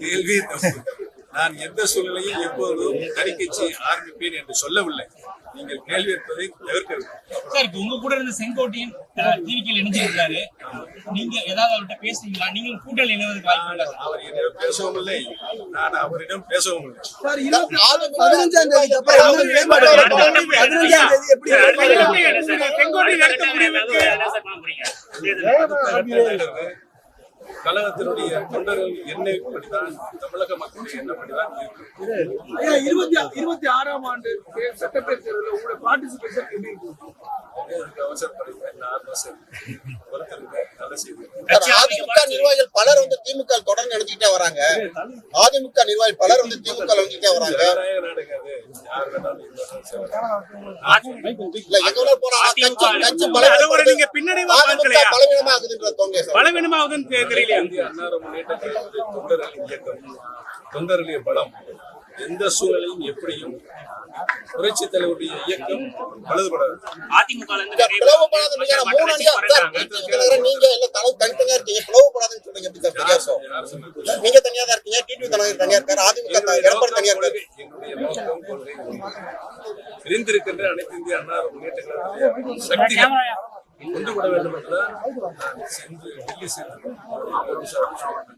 கேள்வி நான் எந்த சூழ்நிலையும் எப்போதும் தனிக்கட்சி ஆரம்பிப்பேன் என்று சொல்லவில்லை நீங்கள் கேள்வி இருப்பதை தவிர்க்க வேண்டும் சார் உங்க கூட இருந்த செங்கோட்டையன் டிவிக்கில் இணைஞ்சிருக்காரு நீங்க ஏதாவது அவர்கிட்ட பேசுறீங்களா நீங்களும் கூட்டணி இணைவதற்கு வாய்ப்பு இல்ல அவர் என்னிடம் பேசவும் இல்லை நான் அவரிடம் பேசவும் இல்லை பதினஞ்சாம் பதவி. பதினஞ்சாம் தேதி எப்படி செங்கோட்டையன். கழகத்தினுடைய தொண்டர்கள் எண்ணப்படிதான் தமிழக மக்களுடைய எண்ணப்படிதான் இருக்கு ஐயா, இருபத்தி இருபத்தி ஆறாம் ஆண்டு சட்டப்பேரவை தேர்தலில் உங்களோட பார்ட்டிசிபேஷன் எப்படி அதிமுக நிர்வாகிகள் பலர் வந்து திமுக தொடர்ந்து நினைச்சுக்கிட்டே வராங்க. அதிமுக நிர்வாகிகள் பலர் வந்து திமுக நினைச்சுக்கிட்டே வராங்க. பலவீனமாகுதுன்னு தெரியலையா இயக்கம் தொண்டர்களுடைய பலம் எந்த சூழலையும் எப்படியும் புரட்சி தலைவருடைய இயக்கம் பழுதுபடாது அதிமுக நீங்க நீங்க இருக்கீங்க தனியா தான் இருக்கீங்க டிடிவி தனியா இருக்காரு அதிமுக எடப்பாடி தனியா இருக்காரு என்னுடைய நோக்கம் கொள்கை பிரிந்திருக்கின்ற அனைத்து இந்திய அன்னார முன்னேற்ற கழகத்துடைய சக்திகள் விட வேண்டும் என்றுதான் நான் சென்று டெல்லி சென்று